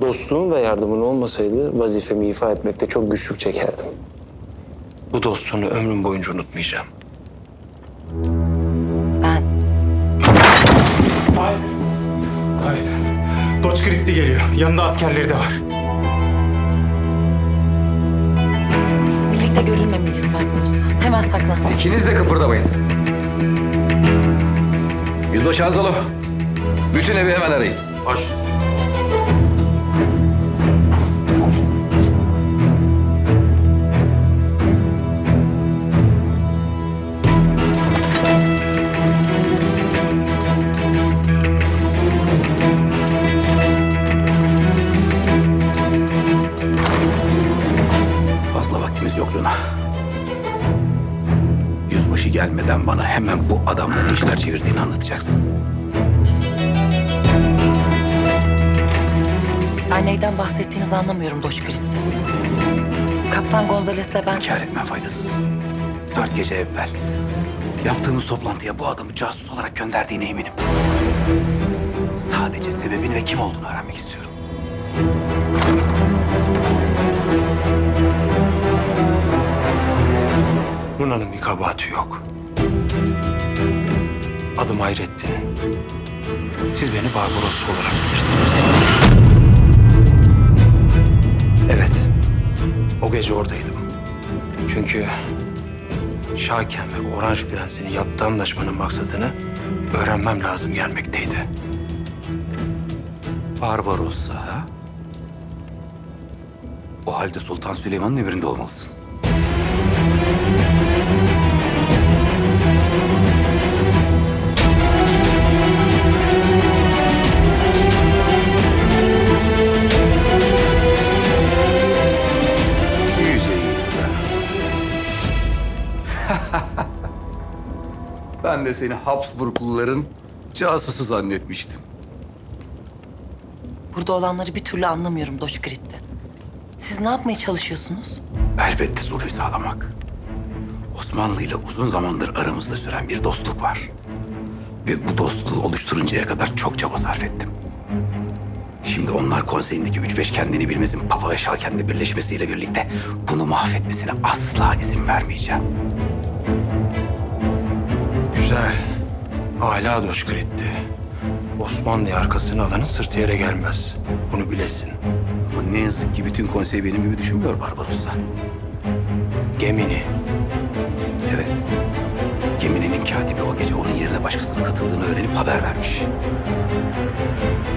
Dostluğun ve yardımın olmasaydı vazifemi ifa etmekte çok güçlük çekerdim. Bu dostluğunu ömrüm boyunca unutmayacağım. Ben Sahip. Sahip. Doç geliyor. Yanında askerleri de var. birlikte görülmemeliyiz Barbarossa. Hemen saklan. İkiniz de kıpırdamayın. Yüzbaşı Anzalo. Bütün evi hemen arayın. Baş. Gelmeden bana hemen bu adamla ne işler çevirdiğini anlatacaksın. Ben neyden bahsettiğinizi anlamıyorum Doç Grit'te. Kaptan Gonzales'le ben... İnkar etmen faydasız. Dört gece evvel yaptığımız toplantıya bu adamı casus olarak gönderdiğine eminim. Sadece sebebini ve kim olduğunu öğrenmek istiyorum. Luna'nın bir kabahati yok. Adım Hayrettin. Siz beni Barbaros olarak bilirsiniz. Evet. O gece oradaydım. Çünkü Şaken ve Oranj Prens'in yaptığı anlaşmanın maksadını öğrenmem lazım gelmekteydi. Barbarossa ha? O halde Sultan Süleyman'ın emrinde olmalısın. ben de seni Habsburgluların casusu zannetmiştim. Burada olanları bir türlü anlamıyorum Doç Grit'te. Siz ne yapmaya çalışıyorsunuz? Elbette sulhü sağlamak. Osmanlı ile uzun zamandır aramızda süren bir dostluk var. Ve bu dostluğu oluşturuncaya kadar çok çaba sarf ettim. Şimdi onlar konseyindeki üç beş kendini bilmezin Papa ve Şalken'le birleşmesiyle birlikte bunu mahvetmesine asla izin vermeyeceğim. Güzel. Hala Doşkrit'ti. Osmanlı'ya arkasını alanın sırtı yere gelmez. Bunu bilesin. Ama ne yazık ki bütün konsey benim gibi düşünmüyor Barbarossa. Gemini. Evet. Geminin katibi o gece onun yerine başkasının katıldığını öğrenip haber vermiş.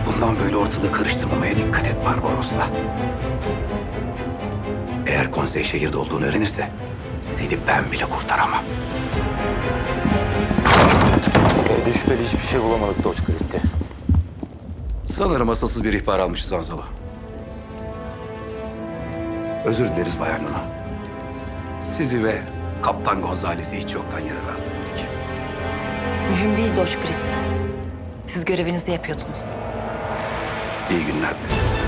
Bundan böyle ortalığı karıştırmamaya dikkat et Barbarossa. Eğer konsey şehirde olduğunu öğrenirse seni ben bile kurtaramam. Evde şüpheli hiçbir şey bulamadık Doç Grit'te. Sanırım asılsız bir ihbar almışız Anzalo. Özür dileriz Bayan Luna. Sizi ve Kaptan Gonzales'i hiç yoktan yere rahatsız ettik. Mühim değil Doç Grit'te. Siz görevinizi yapıyordunuz. İyi günler Prens.